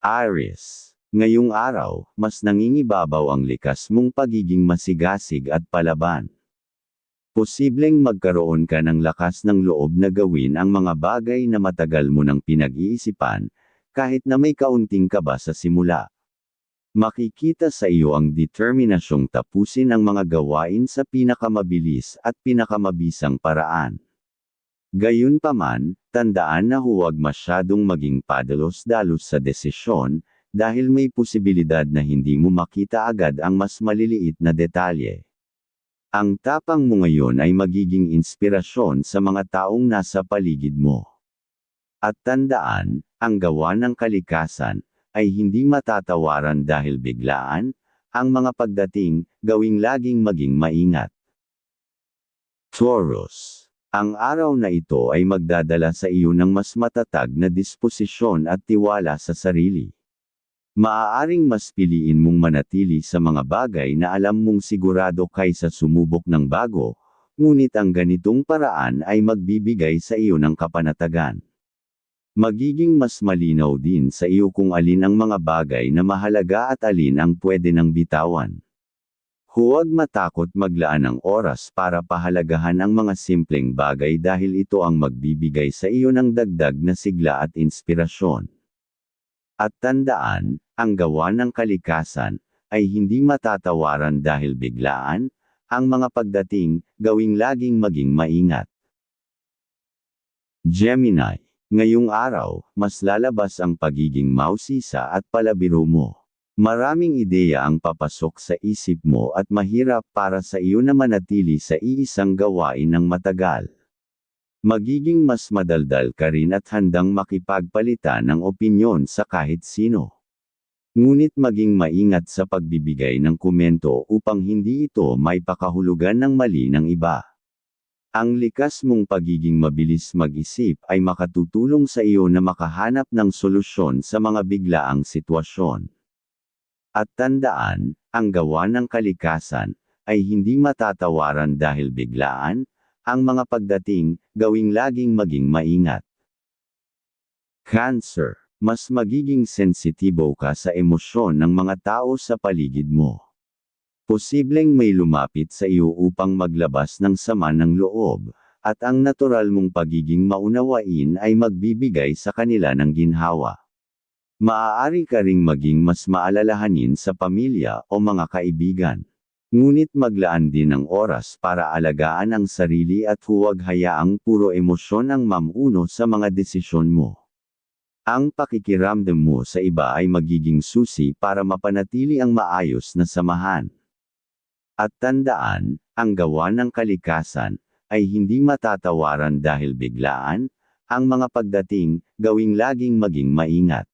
Aries. Ngayong araw, mas nangingibabaw ang likas mong pagiging masigasig at palaban. Posibleng magkaroon ka ng lakas ng loob na gawin ang mga bagay na matagal mo nang pinag-iisipan, kahit na may kaunting kaba sa simula. Makikita sa iyo ang determinasyong tapusin ang mga gawain sa pinakamabilis at pinakamabisang paraan. Gayunpaman, tandaan na huwag masyadong maging padalos-dalos sa desisyon, dahil may posibilidad na hindi mo makita agad ang mas maliliit na detalye. Ang tapang mo ngayon ay magiging inspirasyon sa mga taong nasa paligid mo. At tandaan, ang gawa ng kalikasan, ay hindi matatawaran dahil biglaan, ang mga pagdating, gawing laging maging maingat. Taurus. Ang araw na ito ay magdadala sa iyo ng mas matatag na disposisyon at tiwala sa sarili. Maaaring mas piliin mong manatili sa mga bagay na alam mong sigurado kaysa sumubok ng bago, ngunit ang ganitong paraan ay magbibigay sa iyo ng kapanatagan. Magiging mas malinaw din sa iyo kung alin ang mga bagay na mahalaga at alin ang pwede nang bitawan. Huwag matakot maglaan ng oras para pahalagahan ang mga simpleng bagay dahil ito ang magbibigay sa iyo ng dagdag na sigla at inspirasyon. At tandaan, ang gawa ng kalikasan, ay hindi matatawaran dahil biglaan, ang mga pagdating, gawing laging maging maingat. Gemini Ngayong araw, mas lalabas ang pagiging mausisa at palabiro mo. Maraming ideya ang papasok sa isip mo at mahirap para sa iyo na manatili sa iisang gawain ng matagal. Magiging mas madaldal ka rin at handang makipagpalitan ng opinyon sa kahit sino. Ngunit maging maingat sa pagbibigay ng komento upang hindi ito may pakahulugan ng mali ng iba. Ang likas mong pagiging mabilis mag-isip ay makatutulong sa iyo na makahanap ng solusyon sa mga biglaang sitwasyon. At tandaan, ang gawa ng kalikasan, ay hindi matatawaran dahil biglaan, ang mga pagdating, gawing laging maging maingat. Cancer, mas magiging sensitibo ka sa emosyon ng mga tao sa paligid mo. Posibleng may lumapit sa iyo upang maglabas ng sama ng loob, at ang natural mong pagiging maunawain ay magbibigay sa kanila ng ginhawa. Maaari ka ring maging mas maalalahanin sa pamilya o mga kaibigan. Ngunit maglaan din ng oras para alagaan ang sarili at huwag hayaang puro emosyon ang mamuno sa mga desisyon mo. Ang pakikiramdam mo sa iba ay magiging susi para mapanatili ang maayos na samahan. At tandaan, ang gawa ng kalikasan, ay hindi matatawaran dahil biglaan, ang mga pagdating, gawing laging maging maingat.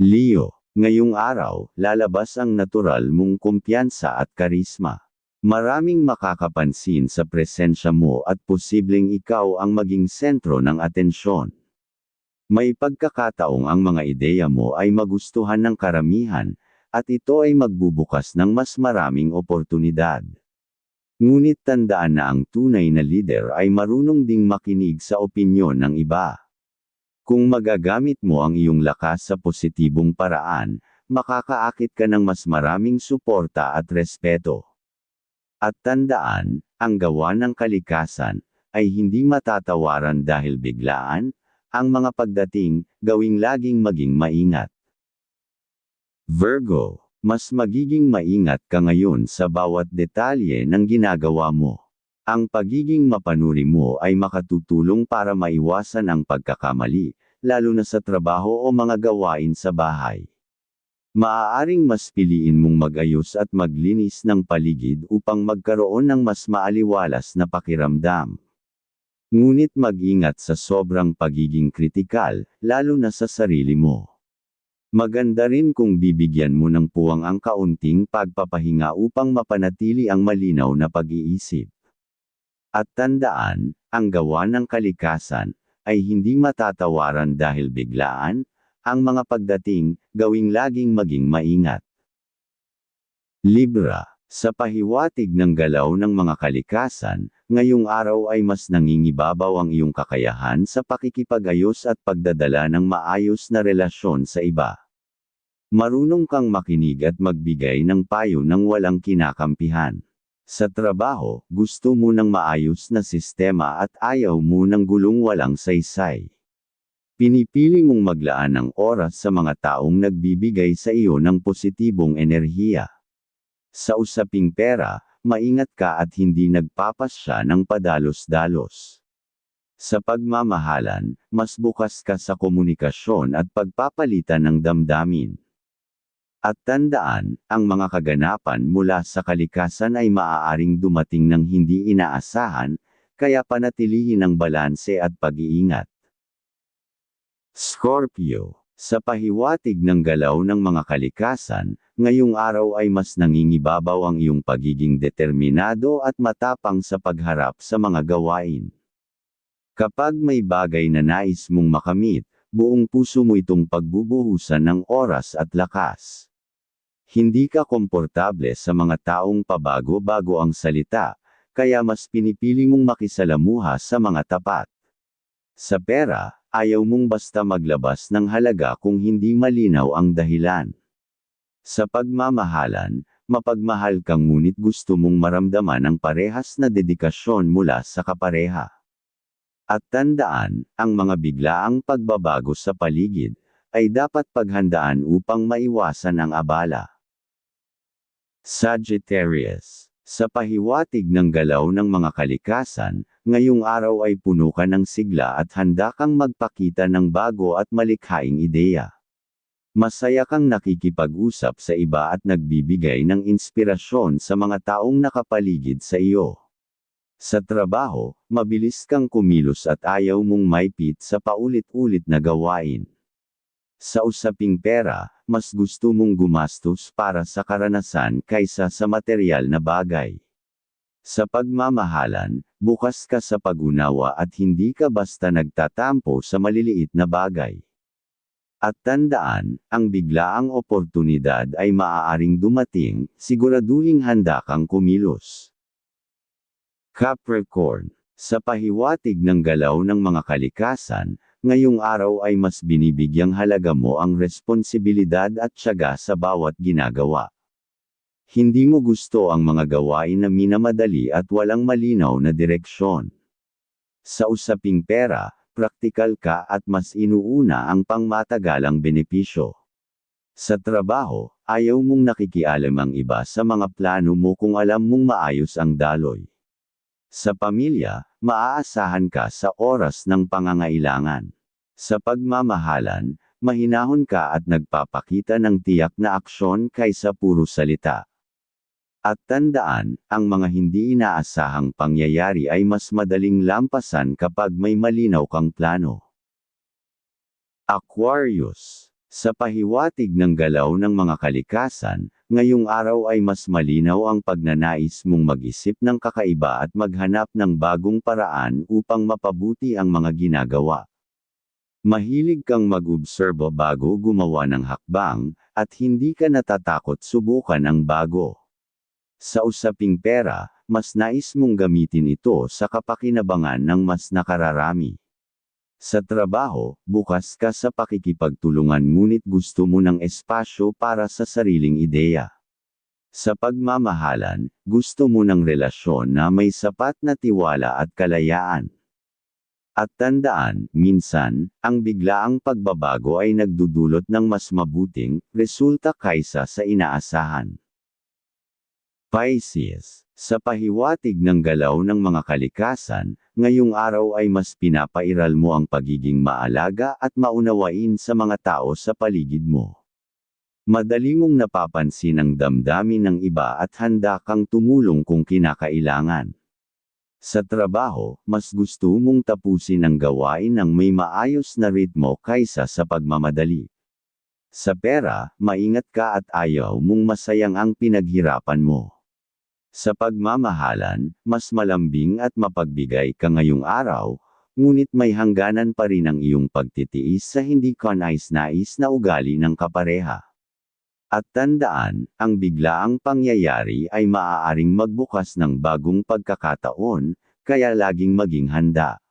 Leo, ngayong araw, lalabas ang natural mong kumpiyansa at karisma. Maraming makakapansin sa presensya mo at posibleng ikaw ang maging sentro ng atensyon. May pagkakataong ang mga ideya mo ay magustuhan ng karamihan, at ito ay magbubukas ng mas maraming oportunidad. Ngunit tandaan na ang tunay na leader ay marunong ding makinig sa opinyon ng iba. Kung magagamit mo ang iyong lakas sa positibong paraan, makakaakit ka ng mas maraming suporta at respeto. At tandaan, ang gawa ng kalikasan, ay hindi matatawaran dahil biglaan, ang mga pagdating, gawing laging maging maingat. Virgo, mas magiging maingat ka ngayon sa bawat detalye ng ginagawa mo. Ang pagiging mapanuri mo ay makatutulong para maiwasan ang pagkakamali, lalo na sa trabaho o mga gawain sa bahay. Maaaring mas piliin mong magayos at maglinis ng paligid upang magkaroon ng mas maaliwalas na pakiramdam. Ngunit mag-ingat sa sobrang pagiging kritikal, lalo na sa sarili mo. Maganda rin kung bibigyan mo ng puwang ang kaunting pagpapahinga upang mapanatili ang malinaw na pag-iisip. At tandaan, ang gawa ng kalikasan, ay hindi matatawaran dahil biglaan, ang mga pagdating, gawing laging maging maingat. Libra, Sa pahiwatig ng galaw ng mga kalikasan, ngayong araw ay mas nangingibabaw ang iyong kakayahan sa pakikipag-ayos at pagdadala ng maayos na relasyon sa iba. Marunong kang makinig at magbigay ng payo ng walang kinakampihan. Sa trabaho, gusto mo ng maayos na sistema at ayaw mo ng gulong walang saysay. Pinipili mong maglaan ng oras sa mga taong nagbibigay sa iyo ng positibong enerhiya. Sa usaping pera, maingat ka at hindi nagpapasya ng padalos-dalos. Sa pagmamahalan, mas bukas ka sa komunikasyon at pagpapalitan ng damdamin. At tandaan, ang mga kaganapan mula sa kalikasan ay maaaring dumating ng hindi inaasahan, kaya panatilihin ang balanse at pag-iingat. Scorpio sa pahiwatig ng galaw ng mga kalikasan, ngayong araw ay mas nangingibabaw ang iyong pagiging determinado at matapang sa pagharap sa mga gawain. Kapag may bagay na nais mong makamit, buong puso mo itong pagbubuhusan ng oras at lakas. Hindi ka komportable sa mga taong pabago-bago ang salita, kaya mas pinipili mong makisalamuha sa mga tapat. Sa pera, ayaw mong basta maglabas ng halaga kung hindi malinaw ang dahilan. Sa pagmamahalan, mapagmahal kang ngunit gusto mong maramdaman ang parehas na dedikasyon mula sa kapareha. At tandaan, ang mga biglaang pagbabago sa paligid, ay dapat paghandaan upang maiwasan ang abala. Sagittarius sa pahiwatig ng galaw ng mga kalikasan, ngayong araw ay puno ka ng sigla at handa kang magpakita ng bago at malikhaing ideya. Masaya kang nakikipag-usap sa iba at nagbibigay ng inspirasyon sa mga taong nakapaligid sa iyo. Sa trabaho, mabilis kang kumilos at ayaw mong maipit sa paulit-ulit na gawain. Sa usaping pera, mas gusto mong gumastos para sa karanasan kaysa sa material na bagay. Sa pagmamahalan, bukas ka sa pag-unawa at hindi ka basta nagtatampo sa maliliit na bagay. At tandaan, ang biglaang oportunidad ay maaaring dumating, siguraduhing handa kang kumilos. Capricorn Sa pahiwatig ng galaw ng mga kalikasan, ngayong araw ay mas binibigyang halaga mo ang responsibilidad at tiyaga sa bawat ginagawa. Hindi mo gusto ang mga gawain na minamadali at walang malinaw na direksyon. Sa usaping pera, praktikal ka at mas inuuna ang pangmatagalang benepisyo. Sa trabaho, ayaw mong nakikialam ang iba sa mga plano mo kung alam mong maayos ang daloy. Sa pamilya, maaasahan ka sa oras ng pangangailangan. Sa pagmamahalan, mahinahon ka at nagpapakita ng tiyak na aksyon kaysa puro salita. At tandaan, ang mga hindi inaasahang pangyayari ay mas madaling lampasan kapag may malinaw kang plano. Aquarius sa pahiwatig ng galaw ng mga kalikasan, ngayong araw ay mas malinaw ang pagnanais mong mag-isip ng kakaiba at maghanap ng bagong paraan upang mapabuti ang mga ginagawa. Mahilig kang mag-obserbo bago gumawa ng hakbang, at hindi ka natatakot subukan ang bago. Sa usaping pera, mas nais mong gamitin ito sa kapakinabangan ng mas nakararami. Sa trabaho, bukas ka sa pakikipagtulungan ngunit gusto mo ng espasyo para sa sariling ideya. Sa pagmamahalan, gusto mo ng relasyon na may sapat na tiwala at kalayaan. At tandaan, minsan, ang biglaang pagbabago ay nagdudulot ng mas mabuting resulta kaysa sa inaasahan. Pisces sa pahiwatig ng galaw ng mga kalikasan, ngayong araw ay mas pinapairal mo ang pagiging maalaga at maunawain sa mga tao sa paligid mo. Madali mong napapansin ang damdamin ng iba at handa kang tumulong kung kinakailangan. Sa trabaho, mas gusto mong tapusin ang gawain ng may maayos na ritmo kaysa sa pagmamadali. Sa pera, maingat ka at ayaw mong masayang ang pinaghirapan mo. Sa pagmamahalan, mas malambing at mapagbigay ka ngayong araw, ngunit may hangganan pa rin ang iyong pagtitiis sa hindi ka nais-nais na ugali ng kapareha. At tandaan, ang biglaang pangyayari ay maaaring magbukas ng bagong pagkakataon, kaya laging maging handa.